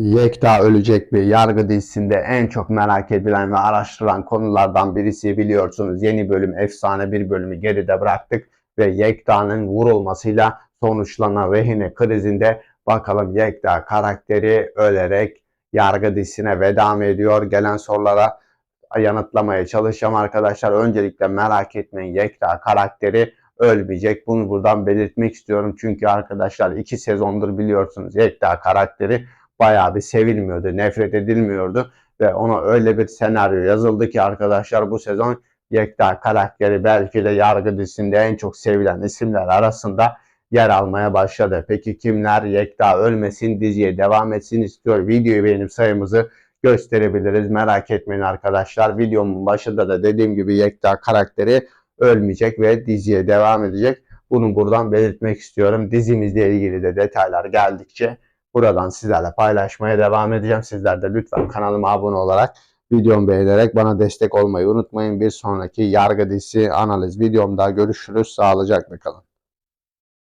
Yekta ölecek bir yargı dizisinde en çok merak edilen ve araştırılan konulardan birisi biliyorsunuz. Yeni bölüm efsane bir bölümü geride bıraktık ve Yekta'nın vurulmasıyla sonuçlanan rehine krizinde bakalım Yekta karakteri ölerek yargı dizisine veda mı ediyor? Gelen sorulara yanıtlamaya çalışacağım arkadaşlar. Öncelikle merak etmeyin Yekta karakteri ölmeyecek. Bunu buradan belirtmek istiyorum. Çünkü arkadaşlar iki sezondur biliyorsunuz Yekta karakteri bayağı bir sevilmiyordu, nefret edilmiyordu ve ona öyle bir senaryo yazıldı ki arkadaşlar bu sezon Yekta karakteri belki de yargı dizisinde en çok sevilen isimler arasında yer almaya başladı. Peki kimler Yekta ölmesin, diziye devam etsin istiyor? Videoyu beğenip sayımızı gösterebiliriz. Merak etmeyin arkadaşlar. Videomun başında da dediğim gibi Yekta karakteri ölmeyecek ve diziye devam edecek. Bunu buradan belirtmek istiyorum. Dizimizle ilgili de detaylar geldikçe buradan sizlerle paylaşmaya devam edeceğim. Sizler de lütfen kanalıma abone olarak videomu beğenerek bana destek olmayı unutmayın. Bir sonraki yargı dizisi analiz videomda görüşürüz. Sağlıcakla kalın.